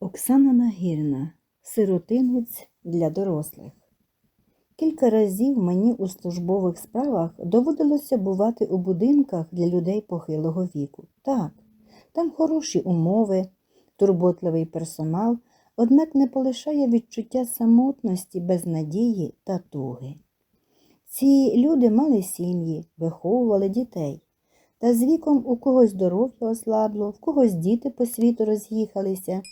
Оксана Нагірна Сиротинець для дорослих. Кілька разів мені у службових справах доводилося бувати у будинках для людей похилого віку. Так, там хороші умови, турботливий персонал, однак не полишає відчуття самотності, безнадії та туги. Ці люди мали сім'ї, виховували дітей. Та з віком у когось здоров'я ослабло, в когось діти по світу роз'їхалися,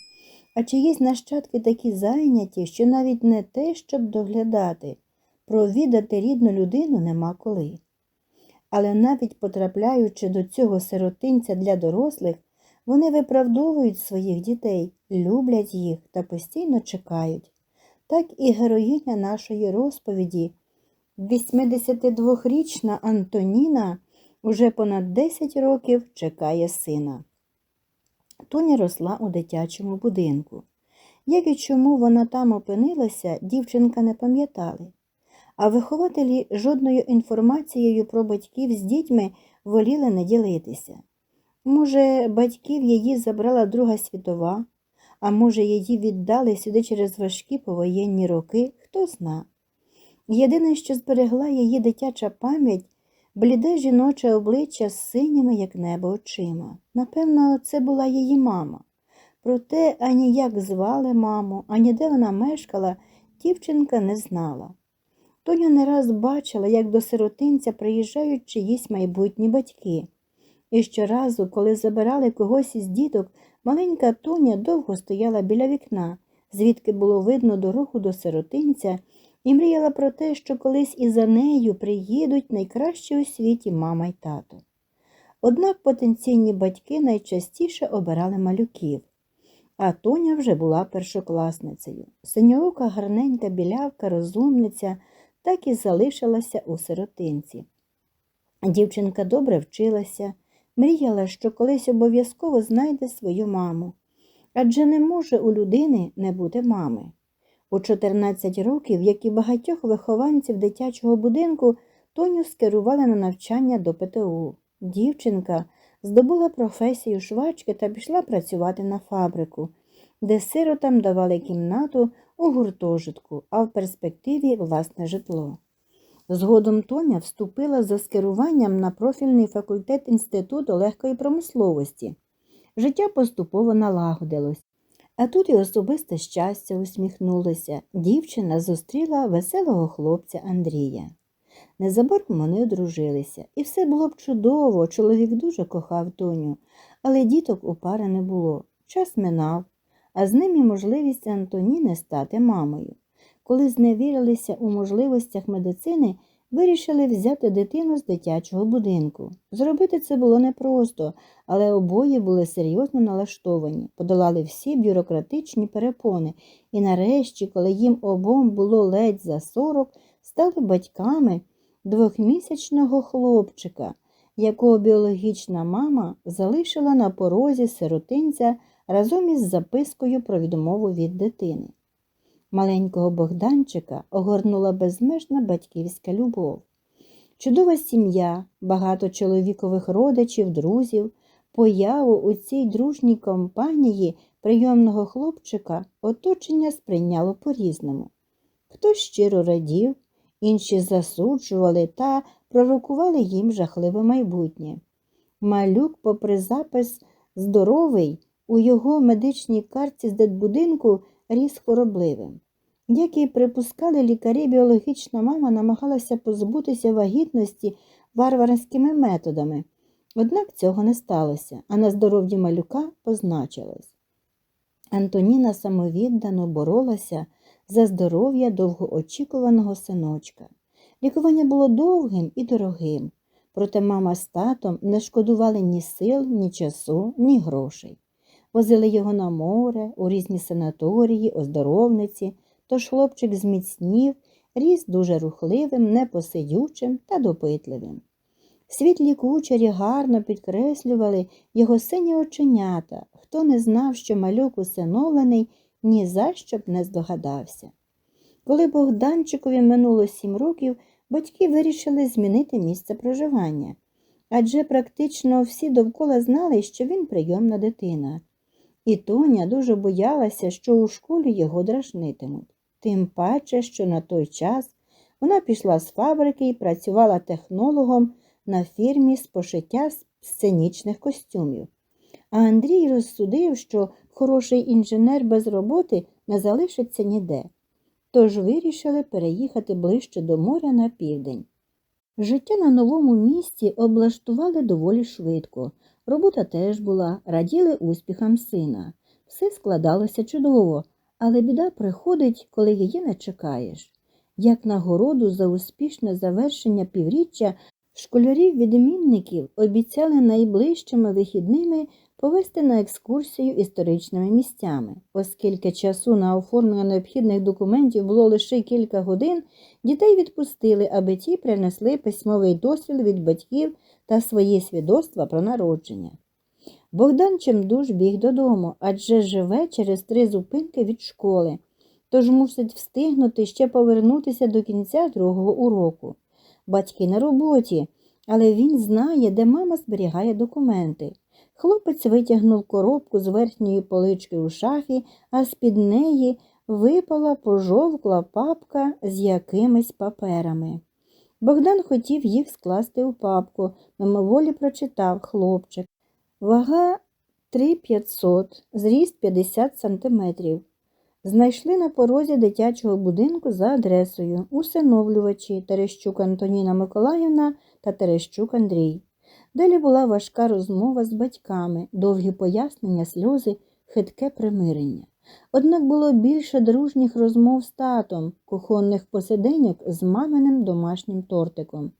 а чиїсь нащадки такі зайняті, що навіть не те, щоб доглядати, провідати рідну людину нема коли. Але навіть потрапляючи до цього сиротинця для дорослих, вони виправдовують своїх дітей, люблять їх та постійно чекають. Так і героїня нашої розповіді, 82-річна Антоніна, уже понад 10 років чекає сина. Тоня росла у дитячому будинку. Як і чому вона там опинилася, дівчинка не пам'ятали. А вихователі жодною інформацією про батьків з дітьми воліли не ділитися. Може, батьків її забрала Друга світова, а може, її віддали сюди через важкі повоєнні роки, хто зна. Єдине, що зберегла її дитяча пам'ять, бліде жіноче обличчя з синіми, як небо, очима. Напевно, це була її мама. Проте ані як звали маму, ані де вона мешкала, дівчинка не знала. Тоня не раз бачила, як до сиротинця приїжджають чиїсь майбутні батьки. І щоразу, коли забирали когось із діток, маленька Тоня довго стояла біля вікна, звідки було видно дорогу до сиротинця, і мріяла про те, що колись і за нею приїдуть найкращі у світі мама й тато. Однак потенційні батьки найчастіше обирали малюків, а Тоня вже була першокласницею. Синьоока гарненька білявка, розумниця, так і залишилася у сиротинці. Дівчинка добре вчилася, мріяла, що колись обов'язково знайде свою маму. Адже не може у людини не бути мами. У 14 років, як і багатьох вихованців дитячого будинку, Тоню скерували на навчання до ПТУ. Дівчинка здобула професію швачки та пішла працювати на фабрику, де сиротам давали кімнату у гуртожитку, а в перспективі власне житло. Згодом Тоня вступила за скеруванням на профільний факультет Інституту легкої промисловості. Життя поступово налагодилось. А тут і особисте щастя усміхнулося. Дівчина зустріла веселого хлопця Андрія. Незабаром вони одружилися, і все було б чудово, чоловік дуже кохав Тоню, але діток у пари не було. Час минав, а з ним і можливість Антоніни стати мамою. Коли зневірилися у можливостях медицини, вирішили взяти дитину з дитячого будинку. Зробити це було непросто, але обоє були серйозно налаштовані, подолали всі бюрократичні перепони, і нарешті, коли їм обом було ледь за сорок, стали батьками двохмісячного хлопчика, якого біологічна мама залишила на порозі сиротинця разом із запискою про відмову від дитини. Маленького Богданчика огорнула безмежна батьківська любов. Чудова сім'я, багато чоловікових родичів, друзів, появу у цій дружній компанії прийомного хлопчика оточення сприйняло по-різному. Хтось щиро радів, інші засуджували та пророкували їм жахливе майбутнє. Малюк, попри запис здоровий, у його медичній карті з дитбудинку ріс хворобливим. Як і припускали лікарі, біологічна мама намагалася позбутися вагітності варварськими методами, однак цього не сталося, а на здоров'ї малюка позначилось. Антоніна самовіддано боролася за здоров'я довгоочікуваного синочка. Лікування було довгим і дорогим, проте мама з татом не шкодували ні сил, ні часу, ні грошей. Возили його на море, у різні санаторії, оздоровниці, тож хлопчик зміцнів, ріс дуже рухливим, непосидючим та допитливим. Світлі кучері гарно підкреслювали його сині оченята, хто не знав, що малюк усиновлений, ні за що б не здогадався. Коли Богданчикові минуло сім років, батьки вирішили змінити місце проживання, адже практично всі довкола знали, що він прийомна дитина. І Тоня дуже боялася, що у школі його дражнитимуть. Тим паче, що на той час вона пішла з фабрики і працювала технологом на фірмі з пошиття сценічних костюмів. А Андрій розсудив, що хороший інженер без роботи не залишиться ніде. Тож вирішили переїхати ближче до моря на південь. Життя на новому місці облаштували доволі швидко. Робота теж була, раділи успіхам сина. Все складалося чудово, але біда приходить, коли її не чекаєш. Як нагороду за успішне завершення півріччя школярів-відмінників обіцяли найближчими вихідними повести на екскурсію історичними місцями. Оскільки часу на оформлення необхідних документів було лише кілька годин, дітей відпустили, аби ті принесли письмовий досвід від батьків та свої свідоцтва про народження. Богдан чимдуж біг додому, адже живе через три зупинки від школи, тож мусить встигнути ще повернутися до кінця другого уроку. Батьки на роботі, але він знає, де мама зберігає документи. Хлопець витягнув коробку з верхньої полички у шафі, а з-під неї випала пожовкла папка з якимись паперами. Богдан хотів їх скласти у папку, мимоволі прочитав хлопчик. Вага 3500, зріст 50 сантиметрів. Знайшли на порозі дитячого будинку за адресою усиновлювачі Терещук Антоніна Миколаївна та Терещук Андрій. Далі була важка розмова з батьками, довгі пояснення, сльози, хитке примирення. Однак було більше дружніх розмов з татом, кухонних посиденьок з маминим домашнім тортиком.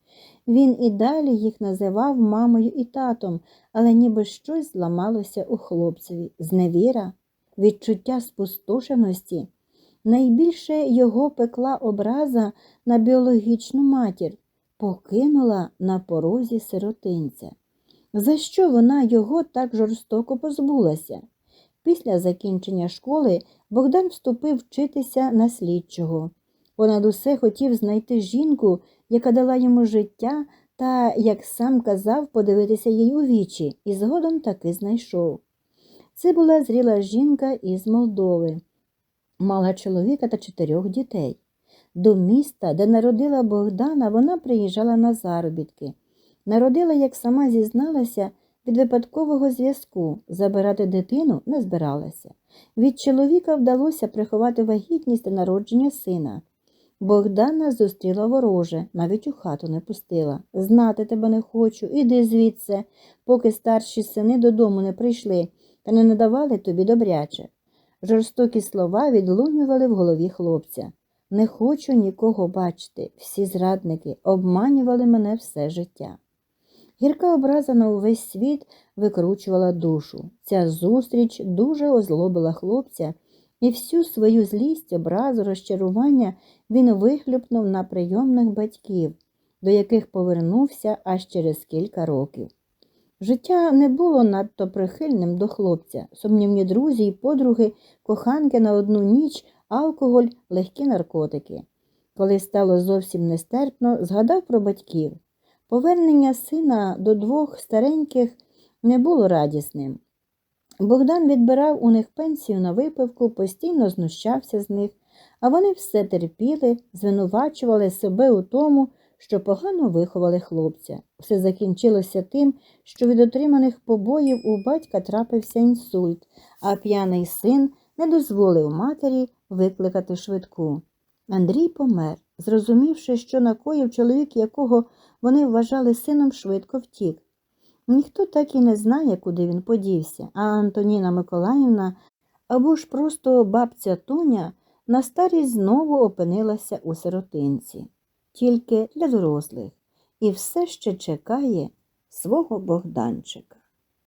Він і далі їх називав мамою і татом, але ніби щось зламалося у хлопцеві зневіра, відчуття спустошеності. Найбільше його пекла образа на біологічну матір, покинула на порозі сиротинця. За що вона його так жорстоко позбулася? Після закінчення школи Богдан вступив вчитися на слідчого. Понад усе хотів знайти жінку, яка дала йому життя та, як сам казав, подивитися їй у вічі, і згодом таки знайшов. Це була зріла жінка із Молдови, мала чоловіка та чотирьох дітей. До міста, де народила Богдана, вона приїжджала на заробітки. Народила, як сама зізналася, від випадкового зв'язку забирати дитину не збиралася. Від чоловіка вдалося приховати вагітність народження сина. Богдана зустріла вороже, навіть у хату не пустила. Знати тебе не хочу, іди звідси, поки старші сини додому не прийшли та не надавали тобі добряче. Жорстокі слова відлунювали в голові хлопця. Не хочу нікого бачити. Всі зрадники обманювали мене все життя. Гірка образа на увесь світ викручувала душу. Ця зустріч дуже озлобила хлопця, і всю свою злість, образу, розчарування він вихлюпнув на прийомних батьків, до яких повернувся аж через кілька років. Життя не було надто прихильним до хлопця, сумнівні друзі і подруги, коханки на одну ніч, алкоголь, легкі наркотики. Коли стало зовсім нестерпно, згадав про батьків. Повернення сина до двох стареньких не було радісним. Богдан відбирав у них пенсію на випивку, постійно знущався з них, а вони все терпіли, звинувачували себе у тому, що погано виховали хлопця. Все закінчилося тим, що від отриманих побоїв у батька трапився інсульт, а п'яний син не дозволив матері викликати швидку. Андрій помер, зрозумівши, що накоїв чоловік, якого вони вважали сином, швидко втік. Ніхто так і не знає, куди він подівся, а Антоніна Миколаївна або ж просто бабця Тоня на старість знову опинилася у сиротинці, тільки для дорослих, і все ще чекає свого Богданчика.